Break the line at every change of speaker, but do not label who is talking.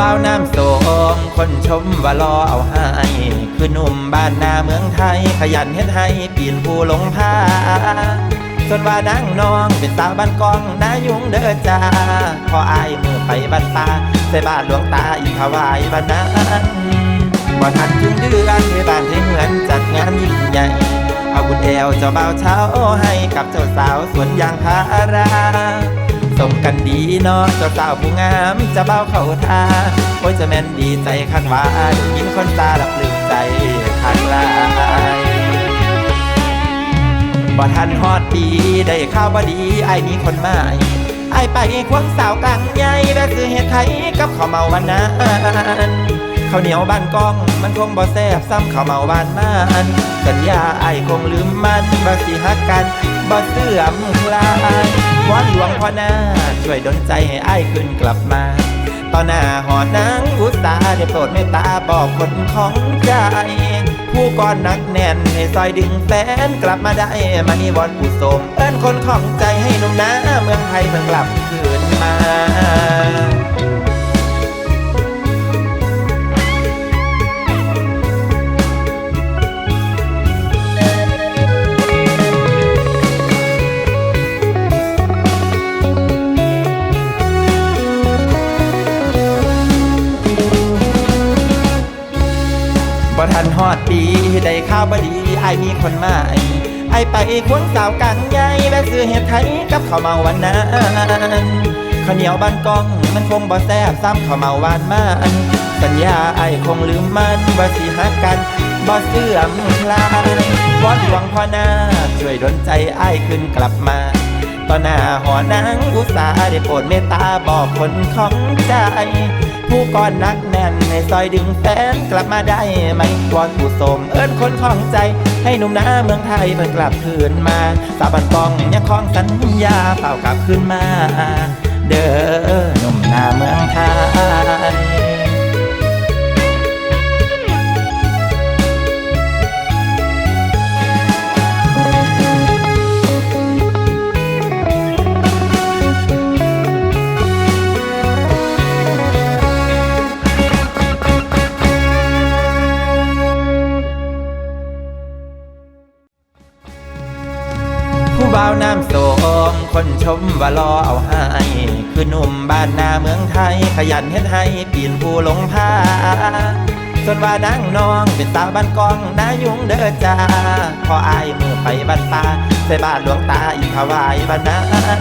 บ่าวน้ำโสมคนชมว่ารอเอาให้คือหนุ่มบ้านนาเมืองไทย ขยันเฮ็ดให้ปีนผู้หลงผ้าส่วนว่าดังน้องเป็นสาวบ้านกองนายุงเด้อจ้าพออายมือไปบ้านป่าใส่บาทหลวงตาอีกถวายบ้านนั้นบ่ทันถึงเดือนที่บ้านที่เหมือนจัดงานยิ่งใหญ่เอาบุญแอวเจ้าบ่าวเช้าให้กับเจ้าสาวสวนยางพารา ส่งกันดีเนาะเจ้าสาวผู้งามจะเบ้าเขาท่าโอ้ยจะแม่นดีใจคักว่าได้ยินคนตาลับลืมใจคักหลายบ่ทันฮอดปีได้ข่าวบ่ดีไอ้มีคนใหม่ไอ้ไปควงสาวกลางใหญ่แบซื้อเฮ็ดไทยกับข้าวเมาวันนั้นข้าวเหนียวบ้านกองมันคงบ่แซ่บซ้ำข้าวเมาบ้านมันสัญญาไอ้คงลืมมันว่าสิฮักกันบ่เสื่อมคลาย วอนหลวงพ่อหน้า ช่วยดลใจให้อ้ายขึ้นกลับมาต่อหน้าหอดนางอุตสาได้โปรดเมตตาบอกคนของใจผู้ก่อนนักแน่นให้ซอยดึงแฟนกลับมาได้มานี่วอนผู้สมเอิ้นคนของใจให้หนุ่มนาเมืองไทยเพิ่งกลับคืน บ่ทันฮอดปีได้ข่าวบดีไอมีคนใหม่ไอไปควงสาวกังใหญ่แวะซื้อเห็ดไทยกับข้าวเมาวันนั้นข้าวเหนียวบ้านกองมันคงบ่แซ่บซ้ำข้าวเมาวานมาอัน สัญญาไอคงลืมมันว่าสิฮักกันบ่เสื่อมคลายวอนหลวงพ่อหน้าช่วยดลใจไอขึ้นกลับมา ต่อหน้าหอนางอุตสาได้โปรดเมตตาบอกคนของใจ ผู้ก่อนนักแน่นในซอยดึงแฟนกลับมาได้ไหมวอนผู้สมเอิ้นคนของใจ ให้หนุ่มหน้าเมืองไทยเพิ่นกลับคืนมา สาบันตองยังคล้องสัญญาเฝ้ากลับคืนมา เด้อหนุ่มหน้าเมืองไทย มคนชมว่ารอเอาให้คือหนุ่มบ้านนาเมืองไทย ขยันเฮ็ดให้ปีนผู้หลงผ้าส่วนว่าดังน้องเป็นสาวบ้านกองนายุงเด้อจ้าพออายมือไปบ้านป่าใส่บาทหลวงตาอีกถวายบ้านนั้น